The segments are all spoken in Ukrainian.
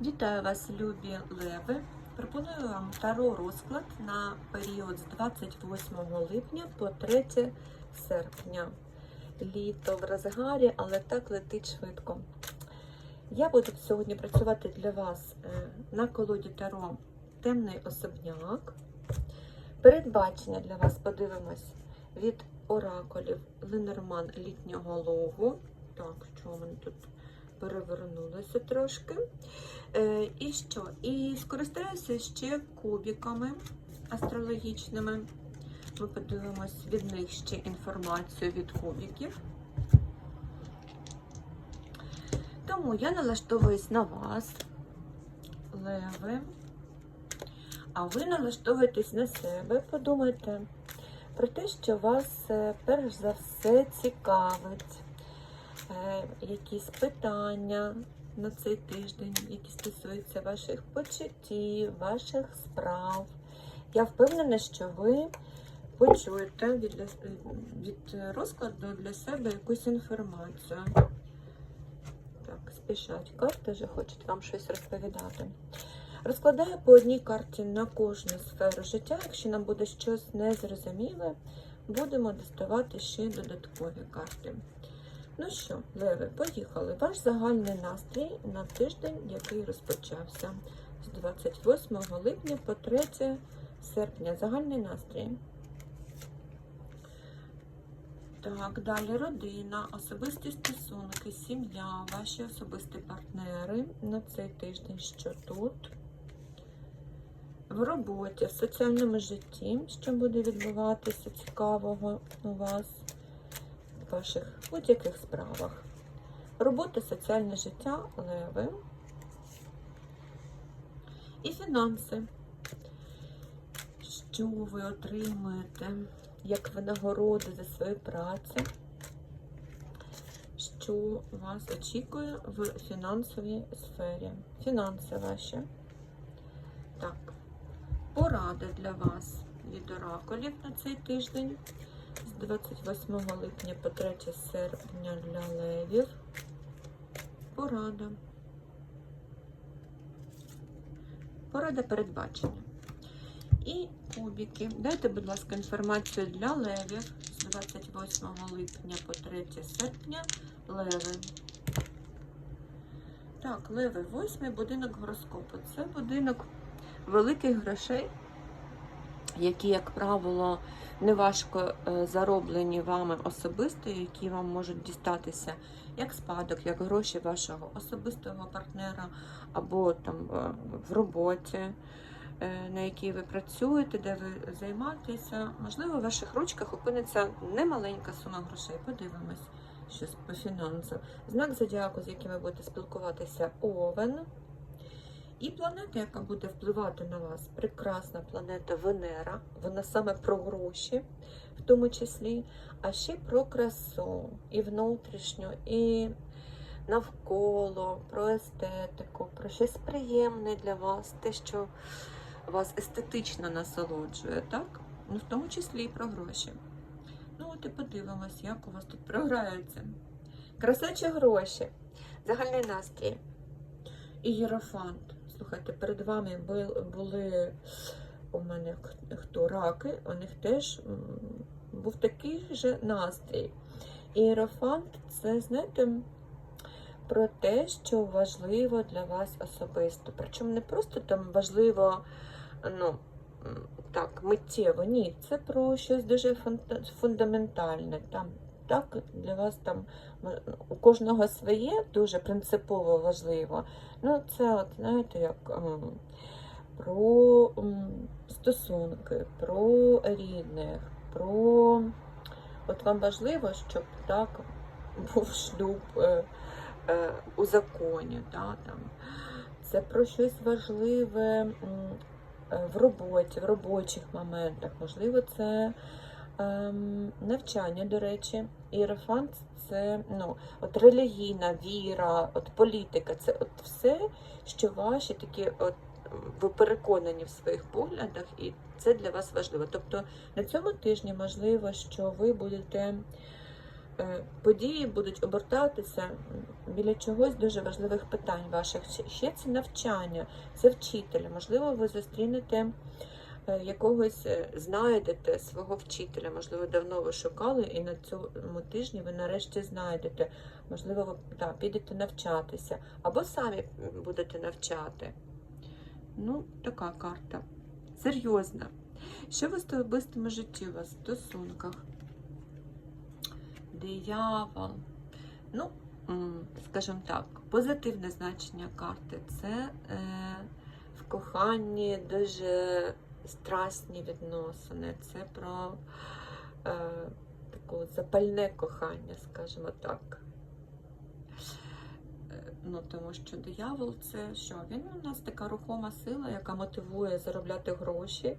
Вітаю вас, любі леви! Пропоную вам таро розклад на період з 28 липня по 3 серпня. Літо в розгарі, але так летить швидко. Я буду сьогодні працювати для вас е, на колоді таро Темний особняк. Передбачення для вас подивимось від оракулів Ленорман літнього логу. Так, що в мене тут перевернулося трошки. Е, і що? І скористаюся ще кубиками астрологічними. Ми подивимось від них ще інформацію від кубиків. Тому я налаштовуюсь на вас, леви. А ви налаштовуєтесь на себе, подумайте про те, що вас е, перш за все цікавить. Е, Якісь питання на цей тиждень, які стосуються ваших почуттів, ваших справ. Я впевнена, що ви почуєте від, від розкладу для себе якусь інформацію. Так, спішать карти, вже хочуть вам щось розповідати. Розкладаю по одній карті на кожну сферу життя. Якщо нам буде щось незрозуміле, будемо доставати ще додаткові карти. Ну що, Леви, поїхали. Ваш загальний настрій на тиждень, який розпочався з 28 липня по 3 серпня. Загальний настрій. Так, далі родина, особисті стосунки, сім'я, ваші особисті партнери на цей тиждень, що тут. В роботі, в соціальному житті, що буде відбуватися цікавого у вас, ваших будь-яких справах. Робота, соціальне життя, леви. І фінанси. Що ви отримуєте як винагороду за свою працю? Що вас очікує в фінансовій сфері? Фінанси ваші. Так, поради для вас від оракулів на цей тиждень 28 липня по 3 серпня для левів. Порада. Порада передбачення. І кубики. Дайте, будь ласка, інформацію для левів з 28 липня по 3 серпня. Леви. Так, леви, восьмий будинок гороскопу. Це будинок великих грошей, які, як правило, неважко е, зароблені вами особисто, які вам можуть дістатися як спадок, як гроші вашого особистого партнера, або там е, в роботі, е, на якій ви працюєте, де ви займаєтеся. Можливо, в ваших ручках опиниться немаленька сума грошей. Подивимось, що по фінансам. Знак зодіаку, з яким ви будете спілкуватися, Овен. І планета, яка буде впливати на вас, прекрасна планета Венера. Вона саме про гроші, в тому числі, а ще про красу і внутрішню, і навколо, про естетику, про щось приємне для вас, те, що вас естетично насолоджує, так? Ну, в тому числі і про гроші. Ну, от і подивимось, як у вас тут програється. Красачі гроші, загальний настрій. І єрофант. Слухайте, перед вами були у мене хто раки, у них теж був такий же настрій. Іерофант це, знаєте, про те, що важливо для вас особисто. Причому не просто там важливо, ну, так, миттєво, ні, це про щось дуже фундаментальне. Там, так, для вас там у кожного своє дуже принципово важливо. Ну, це, от, знаєте, як про стосунки, про рідних, про. От вам важливо, щоб так був шлюб е, е, у законі. Да, там. Це про щось важливе в роботі, в робочих моментах. Можливо, це ем, навчання, до речі. Іерофант це ну, от релігійна віра, от політика, це от все, що ваші такі, от ви переконані в своїх поглядах, і це для вас важливо. Тобто на цьому тижні можливо, що ви будете е, події будуть обертатися біля чогось дуже важливих питань ваших. Ще- це навчання, це вчителя. Можливо, ви зустрінете якогось, е, знайдете свого вчителя. Можливо, давно ви шукали, і на цьому тижні ви нарешті знайдете. Можливо, ви да, підете навчатися, або самі будете навчати. Ну, така карта. Серйозна. Що в особистому житті у вас в стосунках? Диявол. Ну, скажімо так, позитивне значення карти це е, в коханні дуже страсні відносини. Це про е, таке запальне кохання, скажімо так. Е, Ну, тому що диявол це що? Він у нас така рухома сила, яка мотивує заробляти гроші,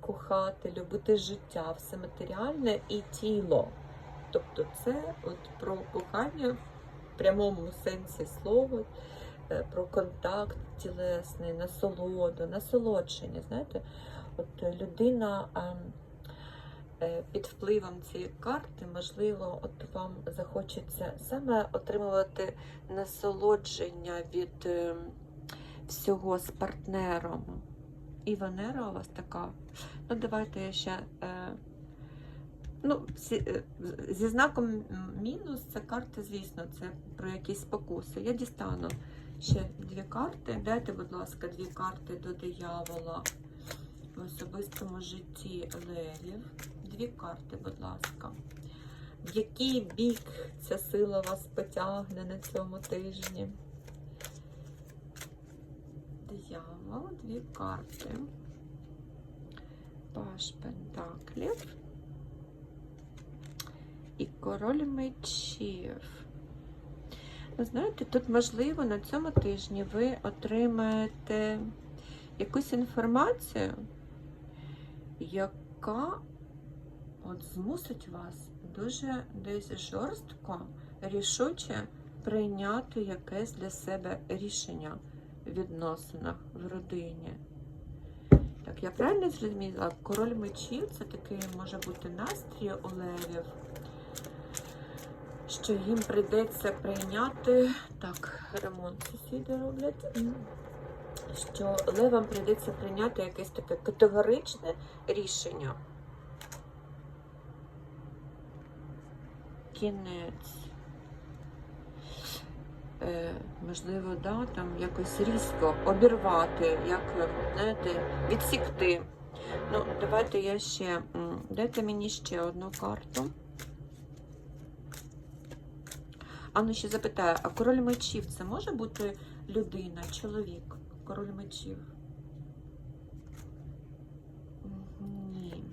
кохати, любити життя, все матеріальне і тіло. Тобто це от про кохання в прямому сенсі слова, про контакт тілесний, насолоду, насолодження. Знаєте, от людина ем, е, під впливом цієї карти, можливо, от вам захочеться саме отримувати насолодження від е, всього з партнером. І Венера у вас така. Ну, давайте я ще. Е, Ну, зі, е, знаком мінус це карта, звісно, це про якісь спокуси. Я дістану ще дві карти. Дайте, будь ласка, дві карти до диявола в особистому житті левів. Дві карти, будь ласка. В який бік ця сила вас потягне на цьому тижні? Диявол, дві карти. Паш Пентаклів і король мечів. Ви знаєте, тут, можливо, на цьому тижні ви отримаєте якусь інформацію, яка от змусить вас дуже десь жорстко, рішуче прийняти якесь для себе рішення в відносинах в родині. Так, я правильно зрозуміла? Король мечів це такий може бути настрій у левів, що їм прийдеться прийняти. Так, ремонт сусіди роблять. Що левам прийдеться прийняти якесь таке категоричне рішення. Кінець. Е, можливо, да, там якось різко обірвати, як, знаєте, відсікти. Ну, давайте я ще. Дайте мені ще одну карту. А ну ще запитаю, а король мечів це може бути людина, чоловік? Король мечів? Ні.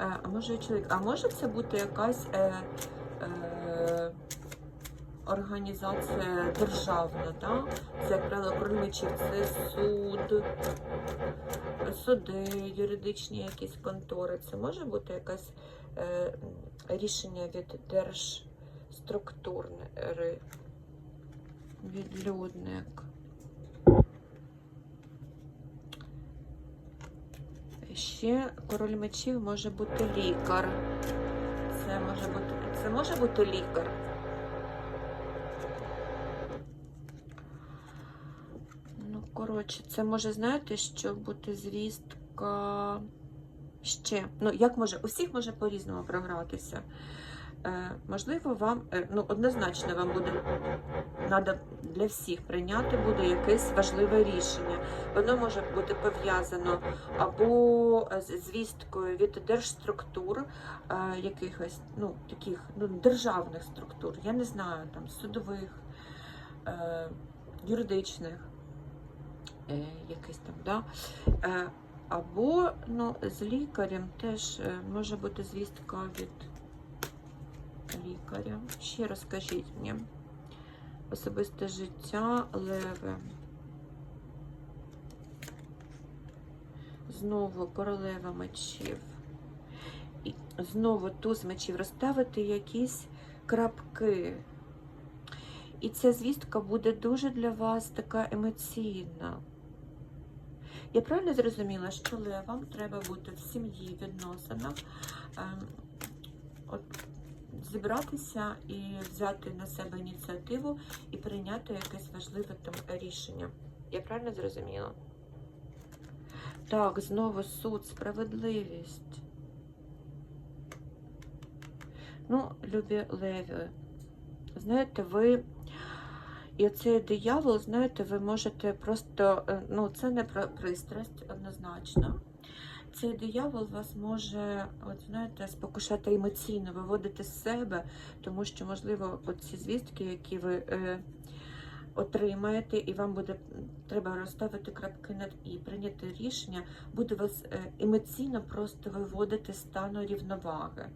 Е, А може чоловік? А може це бути якась е, е, організація державна, да? Це як правило король мечів, це суд, суди, юридичні якісь контори. Це може бути якесь е, рішення від держструктур, ри- відлюдник. Ще король мечів може бути лікар. Це може бути, це може бути лікар. Ну, коротше, це може, знаєте, що бути звістка ще. Ну, як може, у всіх може по-різному програтися. Е, можливо, вам, е, ну, однозначно вам буде надо для всіх прийняти буде якесь важливе рішення. Воно може бути пов'язано або з звісткою від держструктур, е, якихось ну, таких ну, державних структур, я не знаю, там судових, е, юридичних, е, якийсь там, да? Е, або ну, з лікарем теж е, може бути звістка від лікаря. Ще розкажіть мені. Особисте життя леви. Знову королева мечів. І знову туз мечів. Розставити якісь крапки. І ця звістка буде дуже для вас така емоційна. Я правильно зрозуміла, що левам треба бути в сім'ї відносинах. ем, От зібратися і взяти на себе ініціативу і прийняти якесь важливе там рішення. Я правильно зрозуміла? Так, знову суд, справедливість. Ну, любі леві, знаєте, ви. І оцей диявол, знаєте, ви можете просто, е, ну, це не про пристрасть однозначно. Цей диявол вас може, от знаєте, спокушати емоційно, виводити з себе, тому що, можливо, ці звістки, які ви е, отримаєте, і вам буде треба розставити крапки над і прийняти рішення, буде вас е, емоційно просто виводити з стану рівноваги.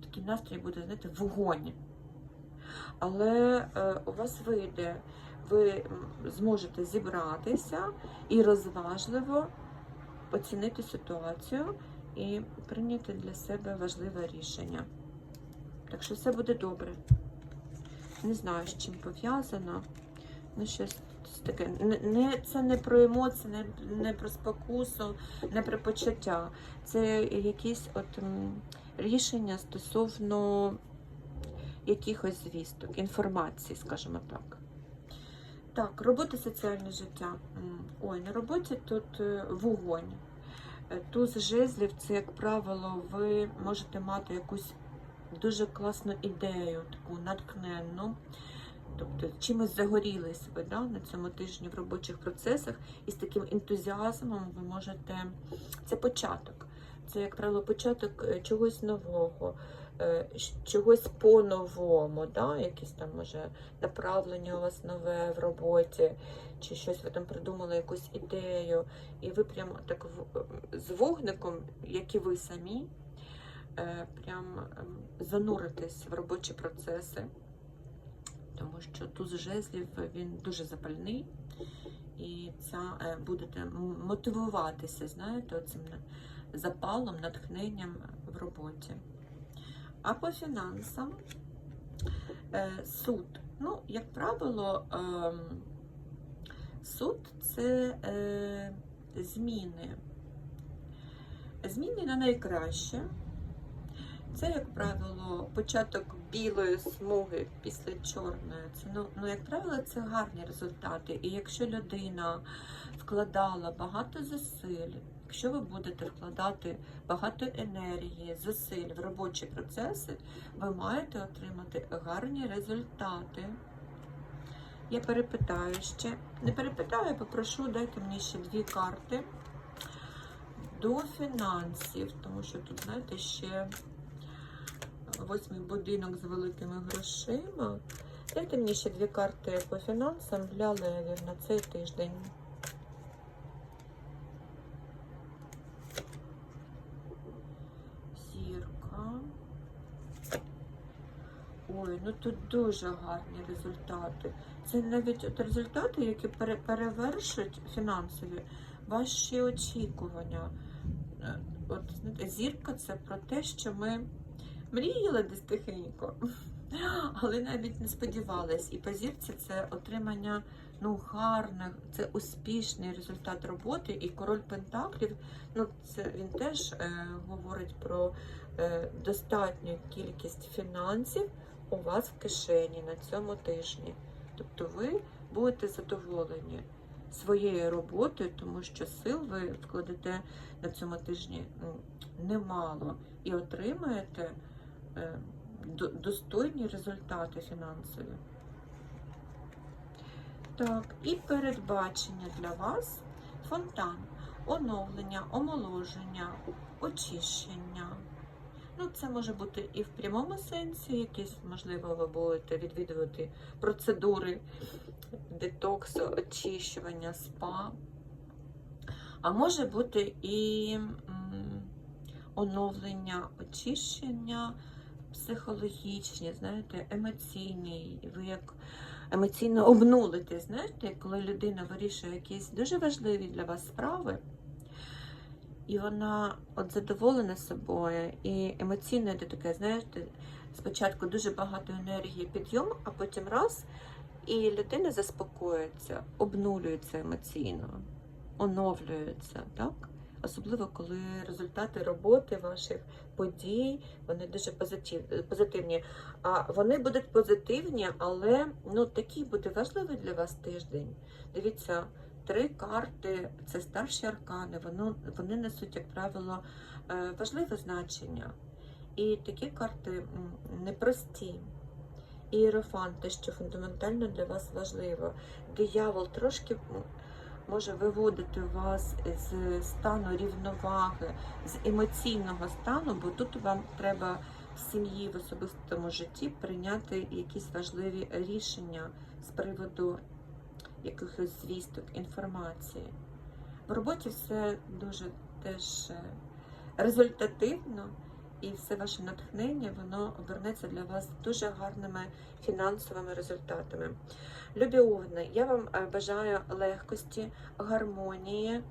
Такий настрій буде, знаєте, вогонь. Але е, у вас вийде, ви зможете зібратися і розважливо оцінити ситуацію і прийняти для себе важливе рішення. Так що все буде добре. Не знаю, з чим пов'язано. Ну, щось таке. Не, це не про емоції, не, не про спокусу, не про почуття. Це якісь от рішення стосовно якихось звісток, інформації, скажімо так. Так, робота соціальне життя. Ой, на роботі тут е, вогонь. Е, Туз жезлів це, як правило, ви можете мати якусь дуже класну ідею, таку натхненну. Тобто чимось загорілись ви да, на цьому тижні в робочих процесах, і з таким ентузіазмом ви можете. Це початок. Це, як правило, початок е, чогось нового, е, чогось по-новому, да? якесь там може направлення у вас нове в роботі, чи щось ви там придумали, якусь ідею, і ви прямо так з вогником, як і ви самі, е, прям ем, зануритесь в робочі процеси, тому що туз жезлів він дуже запальний. І ця е, будете мотивуватися, знаєте, оцим на- запалом, натхненням в роботі. А по фінансам е, суд. Ну, як правило, ем, суд це е, зміни. Зміни на найкраще. Це, як правило, початок білої смуги після чорної. Це, ну, ну, як правило, це гарні результати. І якщо людина вкладала багато зусиль, якщо ви будете вкладати багато енергії, зусиль в робочі процеси, ви маєте отримати гарні результати. Я перепитаю ще. Не перепитаю, я попрошу, дайте мені ще дві карти до фінансів, тому що тут, знаєте, ще восьмий будинок з великими грошима. Дайте мені ще дві карти по фінансам для левів на цей тиждень. Зірка. Ой, ну тут дуже гарні результати. Це навіть от результати, які пере- перевершують фінансові ваші очікування. Е, От зірка це про те, що ми мріяли десь тихенько, але навіть не сподівались. І по зірці це отримання ну, гарних, це успішний результат роботи. І король Пентаклів, ну це він теж е, говорить про е, достатню кількість фінансів у вас в кишені на цьому тижні. Тобто ви будете задоволені своєю роботою, тому що сил ви вкладете на цьому тижні ну, немало і отримаєте е, достойні результати фінансові. Так, і передбачення для вас фонтан, оновлення, омоложення, очищення. Ну, це може бути і в прямому сенсі, якісь, можливо, ви будете відвідувати процедури детоксу, очищування, спа. А може бути і оновлення, очищення психологічні, знаєте, емоційні. Ви як емоційно обнулите, знаєте, коли людина вирішує якісь дуже важливі для вас справи, і вона от задоволена собою, і емоційно йде таке, знаєте, спочатку дуже багато енергії підйом, а потім раз, і людина заспокоюється, обнулюється емоційно, оновлюється, так? особливо коли результати роботи ваших подій вони дуже позитивні. А вони будуть позитивні, але ну такий буде важливий для вас тиждень. Дивіться, три карти це старші аркани. Воно вони несуть, як правило, е, важливе значення. І такі карти непрості. Ієрофант, те, що фундаментально для вас важливо. Диявол трошки може виводити вас з стану рівноваги, з емоційного стану, бо тут вам треба в сім'ї, в особистому житті прийняти якісь важливі рішення з приводу якихось звісток, інформації. В роботі все дуже теж е, результативно, і все ваше натхнення воно обернеться для вас дуже гарними фінансовими результатами. Любі овни, я вам е, бажаю легкості, гармонії,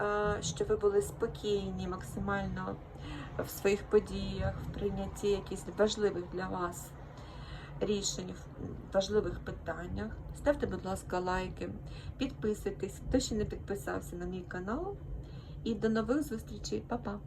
е, щоб ви були спокійні максимально в своїх подіях, в прийнятті якихось важливих для вас рішень, в важливих питаннях. Ставте, будь ласка, лайки, підписуйтесь, хто ще не підписався на мій канал. І до нових зустрічей, Па-па!